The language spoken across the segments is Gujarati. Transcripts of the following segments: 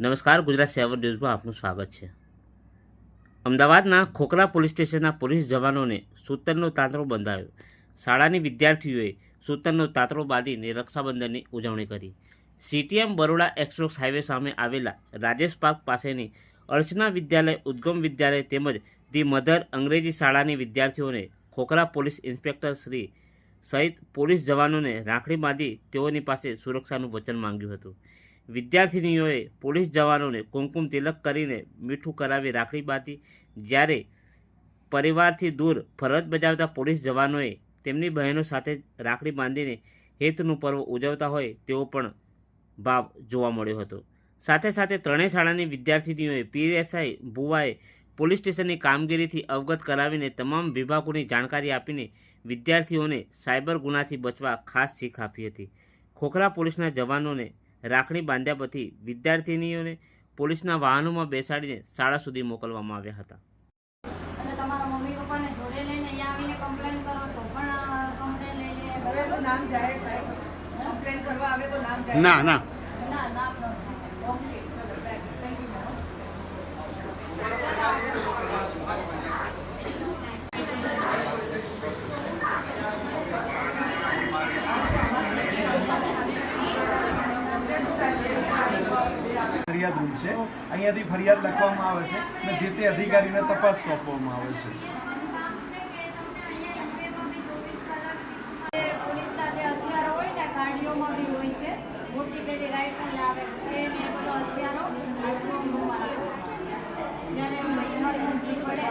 નમસ્કાર, ગુજરાત સેવન ન્યૂઝમાં આપનું સ્વાગત છે. અમદાવાદના ખોખરા પોલીસ સ્ટેશનના પોલીસ જવાનોને સૂતરનો તાંતરો બંધાયો. શાળાની વિદ્યાર્થીઓએ સૂતરનો તાંતરો બાંધીને રક્ષાબંધનની ઉજવણી કરી. સીટીએમ બરોડા એક્સપ્રેસ હાઈવે સામે આવેલા રાજેશ પાર્ક પાસેની અર્ચના વિદ્યાલય, ઉદ્ગમ વિદ્યાલય તેમજ ધી મધર અંગ્રેજી શાળાની વિદ્યાર્થીઓને ખોખરા પોલીસ ઇન્સ્પેક્ટર શ્રી સહિત પોલીસ જવાનોને રાખડી બાંધી તેઓની પાસે સુરક્ષાનું વચન માંગ્યું હતું. વિદ્યાર્થિનીઓએ પોલીસ જવાનોને કુમકુમ તિલક કરીને મીઠું કરાવી રાખડી બાંધી. જ્યારે પરિવારથી દૂર ફરજ બજાવતા પોલીસ જવાનોએ તેમની બહેનો સાથે રાખડી બાંધીને હેતનું પર્વ ઉજવતા હોય તેવો પણ ભાવ જોવા મળ્યો હતો. સાથે સાથે ત્રણેય શાળાની વિદ્યાર્થિનીઓએ પીએસઆઈ ભુવાએ પોલીસ સ્ટેશનની કામગીરીથી અવગત કરાવીને તમામ વિભાગોની જાણકારી આપીને વિદ્યાર્થીઓને સાયબર ગુનાથી બચવા ખાસ શીખ આપી હતી. ખોખરા પોલીસના જવાનોને રાખડી બાંધ્યા પછી વિદ્યાર્થિનીઓને પોલીસના વાહનોમાં બેસાડીને શાળા સુધી મોકલવામાં આવ્યા હતા. ના ના મમ્મી પપ્પાને જોડે લઈને અહીંયા આવીને કમ્પ્લેન કરો તો પણ કમ્પ્લેન લઈને હવે તો નામ જાહેર થાય કમ્પ્લેન કરવા આવે તો નામ જાહેર ના ના ના નામ નથી ઓકે ચલો થેન્ક યુ મેડમ ફરિયાદ રૂમ છે. અહીંયાથી ફરિયાદ લખવામાં આવે છે અને જે તે અધિકારીને તપાસ સોંપવામાં આવે છે કે તમને અહીંયા ઈમેલમાં બી ચોવીસ કલાક જે પોલીસના જે હથિયારો હોય ને ગાડીઓમાં બી હોય છે મોટી પેલી રાઇફલ આવે એ ને એ બધો હથિયારો આ સ્ટ્રોંગ રૂમમાં રાખે છે જ્યારે ઇમરજન્સી પડે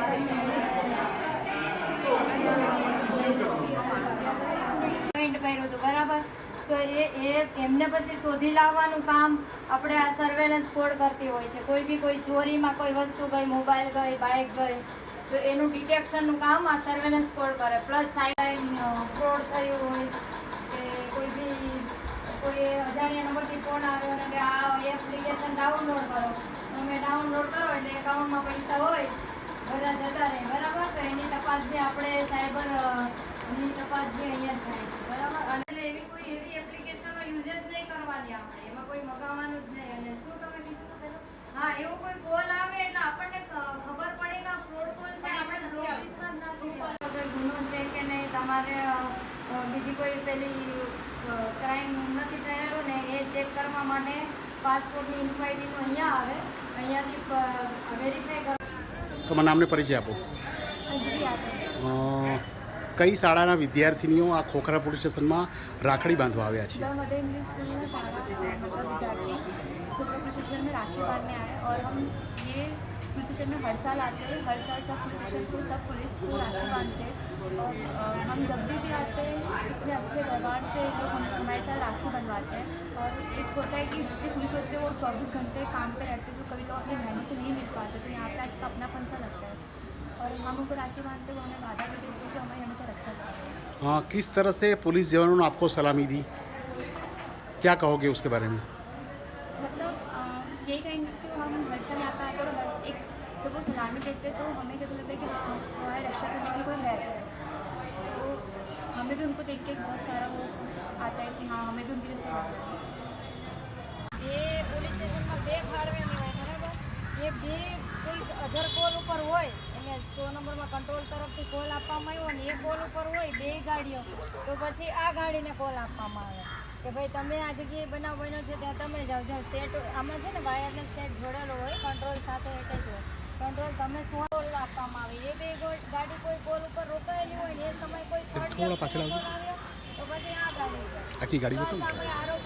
પેન્ટ પહેર્યું હતું બરાબર તો એ એ એમને પછી શોધી લાવવાનું કામ આપણે આ સર્વેલન્સ કોડ કરતી હોય છે. કોઈ બી કોઈ ચોરીમાં કોઈ વસ્તુ ગઈ મોબાઈલ ગઈ બાઇક ગઈ, તો એનું ડિટેક્શનનું કામ આ સર્વેલન્સ કોડ કરે. પ્લસ સાઇડ ફ્રોડ થયું હોય, કે કોઈ બી કોઈ અજાણ્યા નંબરથી ફોન આવ્યો અને કે આ એપ્લિકેશન ડાઉનલોડ કરો. તમે ડાઉનલોડ કરો એટલે એકાઉન્ટમાં પૈસા હોય, બધા જતા રહે. બરાબર? તો એની તપાસ જે આપણે સાયબર ની તપાસ જે અહીંયા થાય છે બરાબર? અને એટલે એવી કોઈ એવી એપ્લિકેશનનો યુઝ જ નહીં કરવાની આપણે. એમાં કોઈ મગાવવાનું જ નહીં. અને શું તમે કીધું હા એવો કોઈ કોલ આવે એટલે આપણને ખબર પડે કે આ ફ્રોડ કોલ છે આપણે બ્લોક લિસ્ટમાં ગુનો છે કે નહીં તમારે બીજી કોઈ પેલી ક્રાઇમ નથી થયેલો ને એ ચેક કરવા માટે પાસપોર્ટની ઇન્ક્વાયરીનું અહીંયા આવે. અહીંયાથી વેરીફાઈ કરવા તમારા નામને પરિચય આપો. કઈ શાળાના વિદ્યાર્થીનીઓ આ ખોખરા પોલીસ સ્ટેશનમાં રાખડી બાંધવા આવ્યા છે द मदर इंग्लिश स्कूल में सारा मतलब विद्यार्थी स्कूल पुलिस स्टेशन में राखी बांधने आए और हम ये पुलिस स्टेशन में हर साल आते हैं हर साल सब पुलिस स्टेशन को सब पुलिस को राखी बांधते हैं और अ, हम जब भी भी आते हैं इतने अच्छे व्यवहार से ये लोग हम हमारे साथ राखी बनवाते हैं और एक होता है कि जितने पुलिस होते हैं वो चौबीस घंटे काम पे रहते हैं तो कभी कभी अपनी बहनों से नहीं मिल पाते तो यहाँ पे आके अपनापन सा लगता है और हम उनको राखी बांधते हुए हमें वादा भी देते हैं कि हमारी हाँ किस तरह से पुलिस जवानों ने आपको सलामी दी? क्या कहोगे उसके बारे में? ये हमें भी उनको देख के बहुत सारा वो आता है कि हाँ हमें भी उनके जैसे ये पुलिस स्टेशन में ये कोई अधर कोल ऊपर होए એને સો નંબરમાં કંટ્રોલ તરફથી કોલ આપવામાં આવ્યો ને એ કોલ ઉપર હોય બે ગાડીઓ તો પછી આ ગાડીને કોલ આપવામાં આવે. કે ભાઈ તમે આ જગ્યાએ બનાવ બન્યો છે ત્યાં તમે જાઓ. જો સેટ આમાં છે ને વાયરને સેટ જોડેલો હોય કંટ્રોલ સાથે એટેચ હોય. કંટ્રોલ તમે શું કોલ આપવામાં આવે. એ બે ગાડી કોઈ કોલ ઉપર રોકાયેલી હોય ને એ સમય કોઈ call આવ્યો, તો પછી આ ગાડી આખી ગાડી આપણે